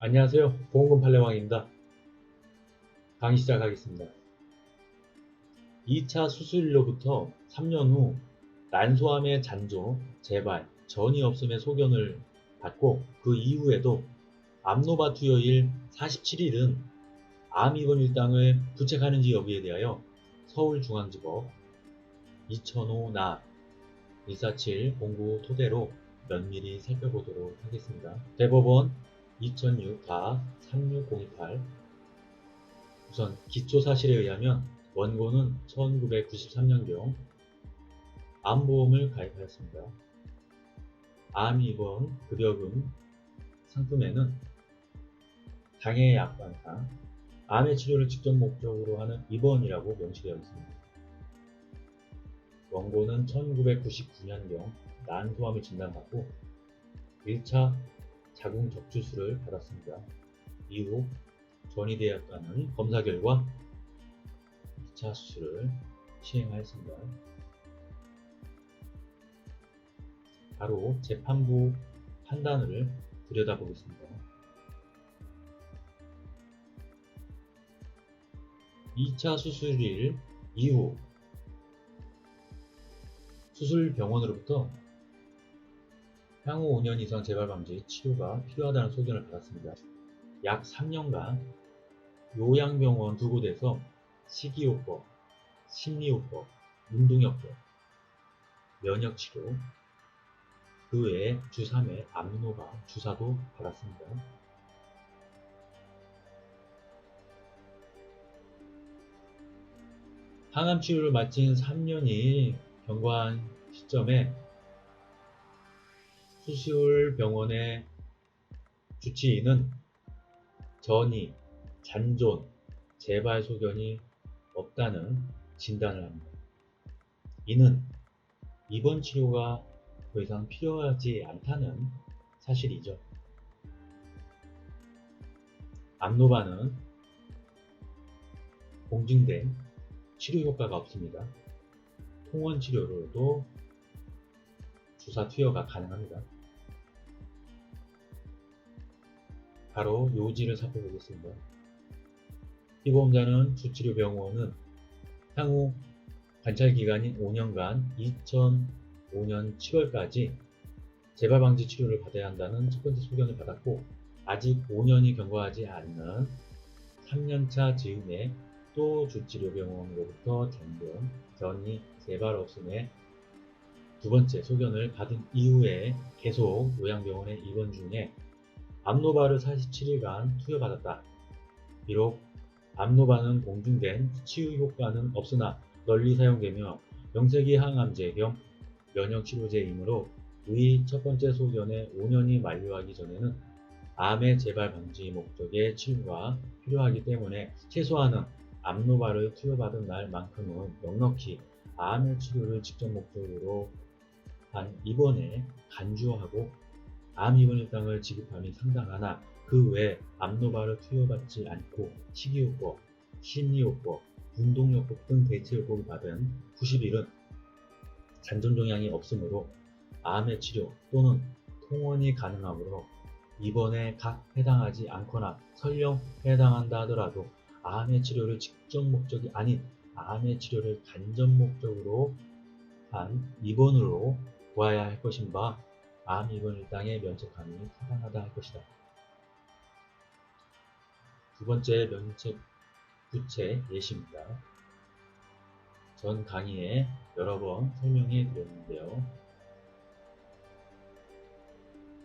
안녕하세요. 보험금 팔례왕입니다. 강의 시작하겠습니다. 2차 수술로부터 3년 후 난소암의 잔조, 재발, 전이 없음의 소견을 받고 그 이후에도 암노바 투여일 47일은 암 입원 일당을 부책하는지 여부에 대하여 서울중앙지법 2005 나 147 공고 토대로 면밀히 살펴보도록 하겠습니다. 대법원 2006-36028 우선 기초사실에 의하면 원고는 1993년경 암보험을 가입하였습니다. 암 입원 급여금 상품에는 장애 약관상 암의 치료를 직접 목적으로 하는 입원이라고 명시되어 있습니다. 원고는 1999년경 난소암을 진단받고 1차 자궁 적주술을 받았습니다. 이후 전이대학과는 검사 결과 2차 수술을 시행하였습니다. 바로 재판부 판단을 들여다보겠습니다. 2차 수술일 이후 수술 병원으로부터 향후 5년 이상 재발 방지 치료가 필요하다는 소견을 받았습니다. 약 3년간 요양병원 두 곳에서 식이요법, 심리요법, 운동요법, 면역치료, 그 외에 주 3회 암노바 주사도 받았습니다. 항암 치료를 마친 3년이 경과한 시점에 수시울 병원의 주치의는 전이, 잔존, 재발 소견이 없다는 진단을 합니다. 이는 입원 치료가 더 이상 필요하지 않다는 사실이죠. 암노바는 공증된 치료 효과가 없습니다. 통원 치료로도 주사 투여가 가능합니다. 바로 요지를 살펴보겠습니다. 피보험자는 주치료 병원은 향후 관찰 기간인 5년간 2005년 7월까지 재발 방지 치료를 받아야 한다는 첫 번째 소견을 받았고 아직 5년이 경과하지 않는 3년차 즈음에 또 주치료 병원으로부터 잔존, 전이 재발 없음에 두 번째 소견을 받은 이후에 계속 요양병원에 입원 중에 암노바를 47일간 투여받았다. 비록 암노바는 공중된 치유 효과는 없으나 널리 사용되며 명색이 항암제 겸 면역치료제이므로 의첫 번째 소견의 5년이 만료하기 전에는 암의 재발 방지 목적의 치료가 필요하기 때문에 최소한은 암노바를 투여받은 날만큼은 넉넉히 암의 치료를 직접 목적으로 한 입원에 간주하고 암 입원 일당을 지급함이 상당하나 그외 암노바를 투여받지 않고 식이요법, 심리요법, 운동요법 등 대체요법을 받은 90일은 잔존 종양이 없으므로 암의 치료 또는 통원이 가능하므로 입원에 각 해당하지 않거나 설령 해당한다 하더라도 암의 치료를 직접 목적이 아닌 암의 치료를 간접 목적으로 한 입원으로 보아야 할 것인 바, 암 입원 일당의 면책함이 타당하다 할 것이다. 두 번째 면책 부채 예시입니다. 전 강의에 여러 번 설명해 드렸는데요.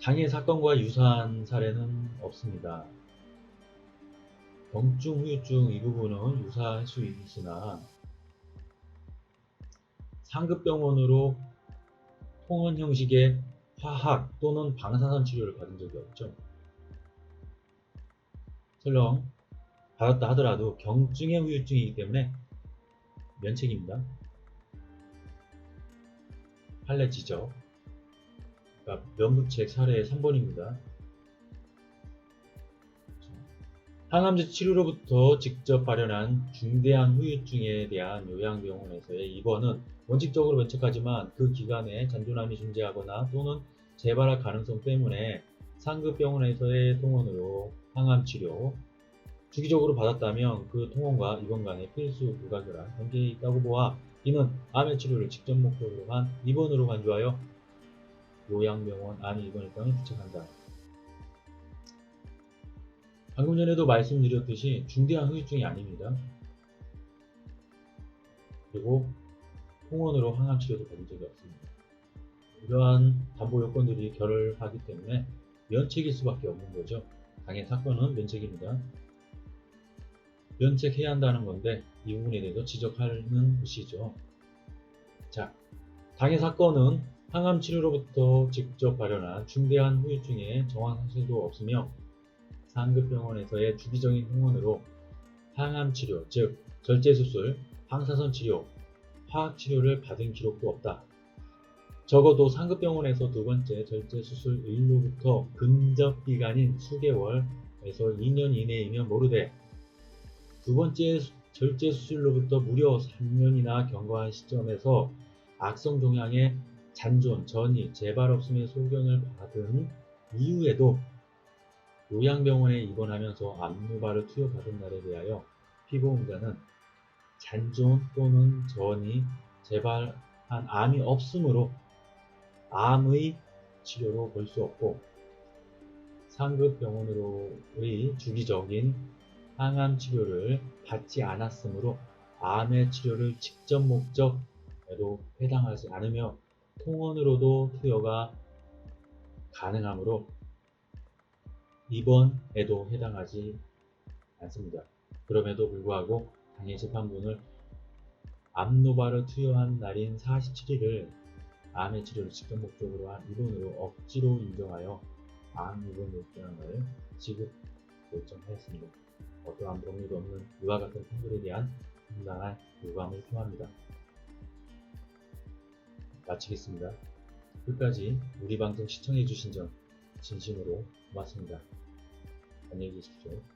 당해 사건과 유사한 사례는 없습니다. 경증, 후유증 이 부분은 유사할 수 있으나 상급병원으로 통원 형식의 화학 또는 방사선 치료를 받은 적이 없죠. 설령 받았다 하더라도 경증의 후유증이기 때문에 면책입니다. 지적 그러니까 면부책 사례 3번입니다. 항암제 치료로부터 직접 발현한 중대한 후유증에 대한 요양병원에서의 입원은 원칙적으로 면책하지만 그 기간에 잔존암이 존재하거나 또는 재발할 가능성 때문에 상급 병원에서의 통원으로 항암 치료 주기적으로 받았다면 그 통원과 입원 간의 필수 불가결한 관계에 있다고 보아 이는 암의 치료를 직접 목적으로 한 입원으로 간주하여 요양병원 암 입원 일정을 부착한다. 방금 전에도 말씀드렸듯이 중대한 후유증이 아닙니다. 그리고 통원으로 항암 치료도 받은 적이 없습니다. 이러한 담보 요건들이 결을하기 때문에 면책일 수밖에 없는 거죠. 당해 사건은 면책입니다. 면책해야 한다는 건데 이 부분에 대해서 지적하는 것이죠. 자, 당해 사건은 항암 치료로부터 직접 발현한 중대한 후유증의 정황 사실도 없으며 상급병원에서의 주기적인 통원으로 항암 치료, 즉 절제 수술, 방사선 치료, 화학 치료를 받은 기록도 없다. 적어도 상급병원에서 두 번째 절제 수술 일로부터 근접 기간인 수개월에서 2년 이내이면 모르되 두 번째 수- 절제 수술로부터 무려 3년이나 경과한 시점에서 악성 종양의 잔존, 전이, 재발 없음의 소견을 받은 이후에도 요양병원에 입원하면서 압류발을 투여받은 날에 대하여 피보험자는 잔존 또는 전이 재발한 암이 없으므로 암의 치료로 볼 수 없고 상급 병원으로의 주기적인 항암 치료를 받지 않았으므로 암의 치료를 직접 목적에도 해당하지 않으며 통원으로도 투여가 가능하므로 입원에도 해당하지 않습니다. 그럼에도 불구하고 당해 재판부는 암노바를 투여한 날인 47일을 암의 치료를 직접 목적으로 한 입원으로 억지로 인정하여 암 입원 요건을 지급 결정하였습니다. 어떠한 법리도 없는 이와 같은 판결에 대한 상당한 유감을 표합니다. 마치겠습니다. 끝까지 우리 방송 시청해주신 점 진심으로 고맙습니다. 안녕히 계십시오.